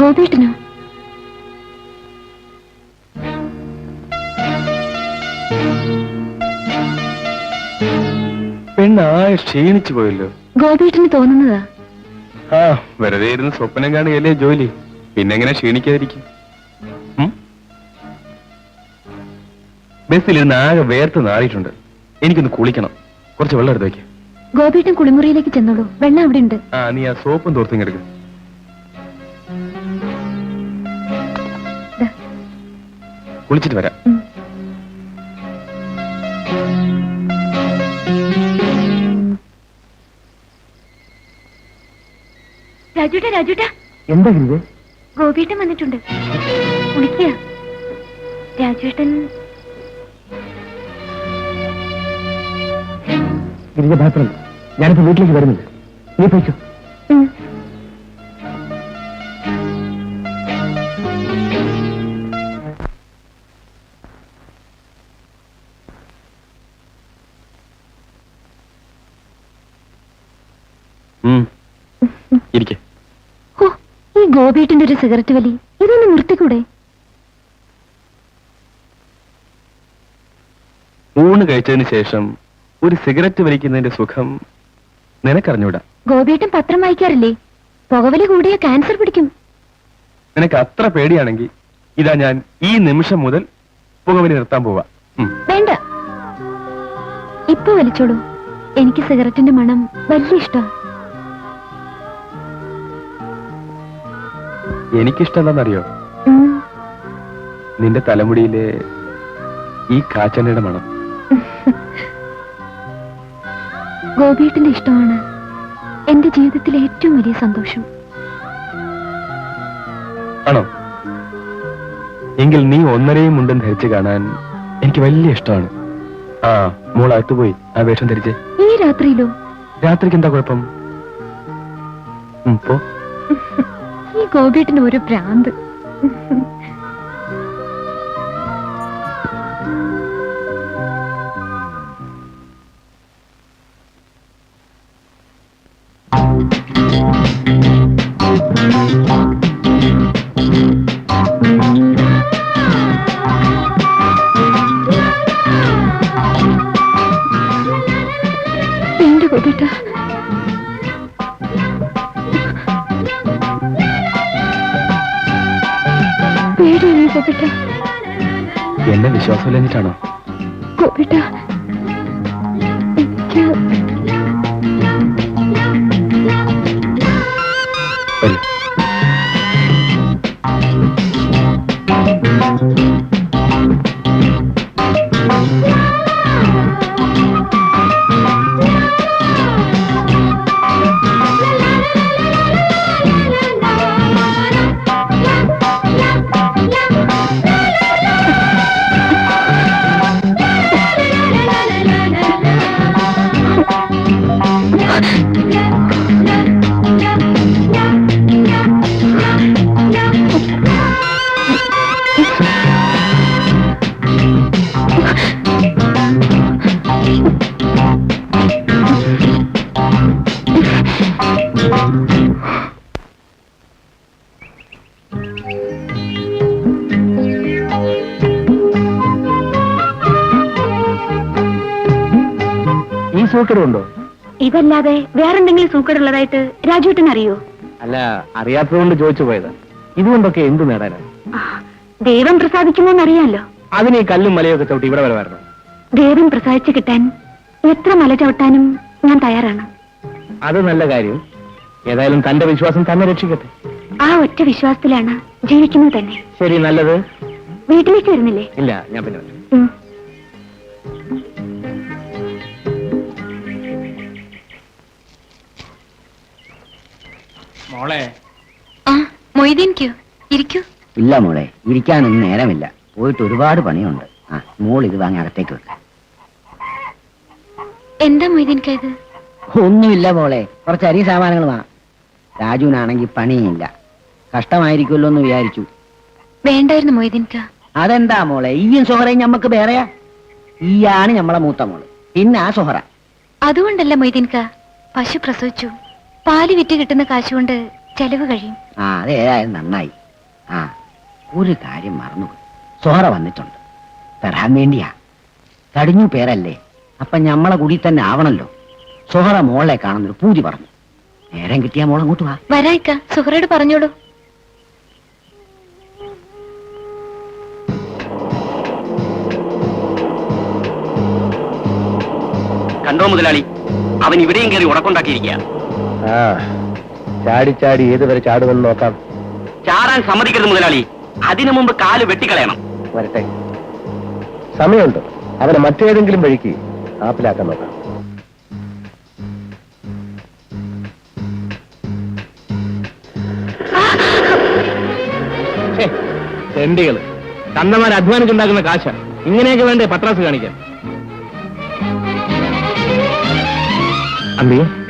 ഗോപേട്ടനോ പെണ്ണായ ക്ഷീണിച്ചു പോയല്ലോ. ഗോപേട്ടന് തോന്നുന്നതാ. ആ വെറുതെ ഇരുന്ന് സ്വപ്നം കാണുകയല്ലേ ജോലി. പിന്നെങ്ങനെ ക്ഷീണിക്കാതിരിക്കും? ബസ്സിലിരുന്ന് ആകെ വേർത്ത് നാറിയിട്ടുണ്ട്. എനിക്കൊന്ന് കുളിക്കണം. കുറച്ച് വെള്ളം എടുത്ത് വെക്കാം ഗോപേട്ടൻ കുളിമുറിയിലേക്ക് ചെന്നോളൂ. വെള്ളം അവിടെ ഉണ്ട് ആ നീ ആ സോപ്പും തോർത്തും കുളിച്ചിട്ട് വരാം. രാജുട്ട രാജുട്ടാ. എന്താ ഗിരിജ? ഗോപിയേട്ടൻ വന്നിട്ടുണ്ട്. കുളിക്കുക രാജുവേട്ടൻ ഗിരിജ ഭയപ്പെടണ്ട. ഞാനിപ്പോ വീട്ടിലേക്ക് വരുന്നില്ല. നീ പോയിക്കോ. ഇരിക്കെ. ഈ ഗോപിയേട്ടന്റെ ഒരു സിഗരറ്റ് വലി. ഇതൊന്ന് നിർത്തിക്കൂടെ? ഊണ് കഴിച്ചതിന് ശേഷം ഒരു സിഗരറ്റ് വലിക്കുന്നതിന്റെ സുഖം നിനക്കറിഞ്ഞൂടാ. ഗോപിയേട്ടൻ പത്രം വായിക്കാറില്ലേ? പുകവലി കൂടിയ ക്യാൻസർ പിടിക്കും. നിനക്ക് അത്ര പേടിയാണെങ്കിൽ ഇതാ ഞാൻ ഈ നിമിഷം മുതൽ പുകവലി നിർത്താൻ പോവാ. ഉം. വേണ്ട. ഇപ്പൊ വലിച്ചോളൂ. എനിക്ക് സിഗരറ്റിന്റെ മണം വലിയ ഇഷ്ടമാണ് എനിക്കിഷ്ടമെന്താണെന്നറിയോ നിന്റെ തലമുടിയിലെ ഈ കാച്ചെണ്ണയുടെ മണം. ഗോപിയേട്ടന്റെ ഇഷ്ടമാണ് എന്റെ ജീവിതത്തിലെ ഏറ്റവും വലിയ സന്തോഷം. ആണോ? എങ്കിൽ നീ ഒന്നരയും മുണ്ടും ധരിച്ച് കാണാൻ എനിക്ക് വലിയ ഇഷ്ടമാണ്. ആ മോൾ അകത്തുപോയി ആ വേഷം ധരിച്ച്. ഈ രാത്രിയിലോ? രാത്രിക്ക് എന്താ കുഴപ്പം? പോ. ഈ ഗോപിയേട്ടന് ഒരു ഭ്രാന്ത് വേണ്ട ഗോപിയേട്ട എന്നെ വിശ്വാസമില്ലെന്നിട്ടാണോ എനിക്ക് വരൂ. ഉണ്ടോ ഇതല്ലാതെ വേറെന്തെങ്കിലും സൂക്കടുള്ളതായിട്ട് രാജുവേട്ടൻ അറിയോ അല്ല അറിയാത്തതുകൊണ്ട് ചോദിച്ചു പോയത്. ഇതുകൊണ്ടൊക്കെ എന്ത് നേടാനാണ് ദൈവം ദൈവം പ്രസാദിക്കുമോന്നറിയാലോ? അതിന് ഈ കല്ലും മലയൊക്കെ ചവിട്ടി ഇവിടെ വരെ വരണം? ദൈവം പ്രസാദിച്ചു കിട്ടാൻ എത്ര മല ചവിട്ടാനും ഞാൻ തയ്യാറാണ്. അത് നല്ല കാര്യം. ഏതായാലും തന്റെ വിശ്വാസം തന്നെ രക്ഷിക്കട്ടെ. ആ ഒറ്റ വിശ്വാസത്തിലാണ് ജീവിക്കുന്നത് തന്നെ. ശരി നല്ലത്. വീട്ടിലേക്ക് വരുന്നില്ലേ? ഇല്ല ഞാൻ പിന്നെ വരാം. ഉം. മോളെ. ആ മൊയ്തീൻക്കോ ഇരിക്കൂ. ഇല്ല മോളെ ഇരിക്കാനൊന്നും നേരമില്ല. പോയിട്ട് ഒരുപാട് പണിയുണ്ട്. ആ മോൾ ഇത് വാങ്ങി അകത്തേക്ക് വെക്ക. എന്താ മൊയ്തീൻക്ക ഇത്? ഒന്നുമില്ല മോളെ കുറച്ച് അരി സാമാനങ്ങൾ വാ. രാജുവിനാണെങ്കിൽ പണിയില്ല. കഷ്ടമായിരിക്കുമല്ലോ എന്ന് വിചാരിച്ചു. വേണ്ടായിരുന്നു മൊയ്തീൻക്ക. അതെന്താ മോളെ ഈയും സൊഹറയും ഞമ്മക്ക് വേറെയാ? ഈയാണ് ഞമ്മളെ മൂത്ത മോൾ. പിന്നെ ആ സൊഹറ. അതുകൊണ്ടല്ല മൊയ്തീൻക്ക. പശു പ്രസവിച്ചു. പാൽ വിറ്റ് കിട്ടുന്ന കാശുകൊണ്ട് ചെലവ് കഴിയും. ആ അത് ഏതായാലും നന്നായി. ആ ഒരു കാര്യം മറന്നുപോയി. സോറ വന്നിട്ടുണ്ട്. തരാൻ വേണ്ടിയാ. കടിഞ്ഞു പേരല്ലേ. അപ്പൊ ഞമ്മളെ കൂടി തന്നെ ആവണല്ലോ. സോഹറ മോളെ കാണുന്നൊരു പൂതി പറഞ്ഞു. നേരം കിട്ടിയാ മോൾ അങ്ങോട്ട് വാ. വരായിക്ക സുഹറയോട് പറഞ്ഞോളൂ. കണ്ടോ മുതലാളി അവൻ ഇവിടെയും കയറി ഉടക്കുണ്ടാക്കിയിരിക്കുക ആ. ചാടി ചാടി ഏതുവരെ ചാടുമെന്ന് നോക്കാം. ചാടാൻ സമ്മതിക്കരുത് മുതലാളി. അതിനു മുമ്പ് കാൽ വെട്ടിക്കളയണം. വരട്ടെ. സമയമുണ്ട്. അവനെ മറ്റേതെങ്കിലും വഴിക്ക് ആപ്പിലാക്കാൻ നോക്കാം. തെണ്ടികൾ. കന്നമാർ അധ്വാനിച്ചുണ്ടാക്കുന്ന കാശ. ഇങ്ങനെയൊക്കെ വേണ്ടേ പത്രാസ് കാണിക്കാൻ? അമ്പി